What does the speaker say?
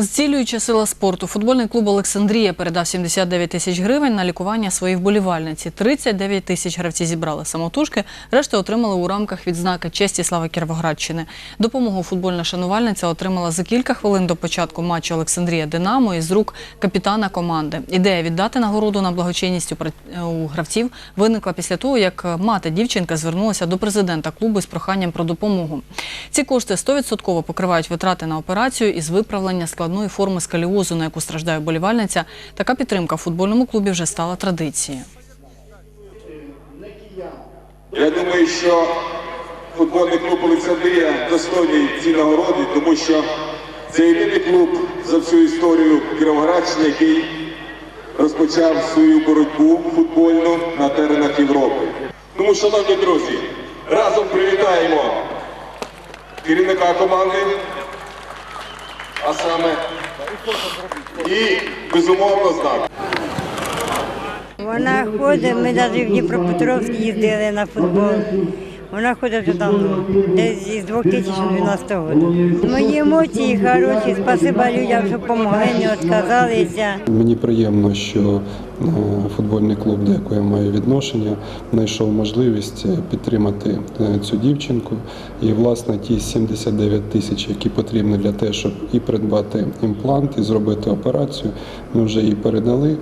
Зцілююча сила спорту. Футбольний клуб Олександрія передав 79 тисяч гривень на лікування своїй вболівальниці. 39 тисяч гравці зібрали самотужки, решта отримали у рамках відзнаки честі слави Кіровоградщини. Допомогу футбольна шанувальниця отримала за кілька хвилин до початку матчу Олександрія Динамо із рук капітана команди. Ідея віддати нагороду на благочинність у гравців виникла після того, як мати дівчинка звернулася до президента клубу з проханням про допомогу. Ці кошти 100% покривають витрати на операцію із виправлення складної форми скаліозу, на яку страждає болівальниця. Така підтримка в футбольному клубі вже стала традицією. Я думаю, що футбольний клуб Олександрія достойний ці нагороди, тому що це єдиний клуб за всю історію Кіровоградщини, який розпочав свою боротьбу футбольну на теренах Європи. Тому, шановні друзі, разом привітаємо керівника команди, а саме і безумовно знак. Вона ходить, ми навіть в Дніпропетровськ їздили на футбол. Вона ходить вже давно, десь із 2012 року. Мої емоції хороші, спасибо людям, що допомогли, не відказалися. Мені приємно, що е, футбольний клуб, до якого я маю відношення, знайшов можливість е, підтримати е, цю дівчинку. І, власне, ті 79 тисяч, які потрібні для того, щоб і придбати імплант, і зробити операцію, ми вже їй передали.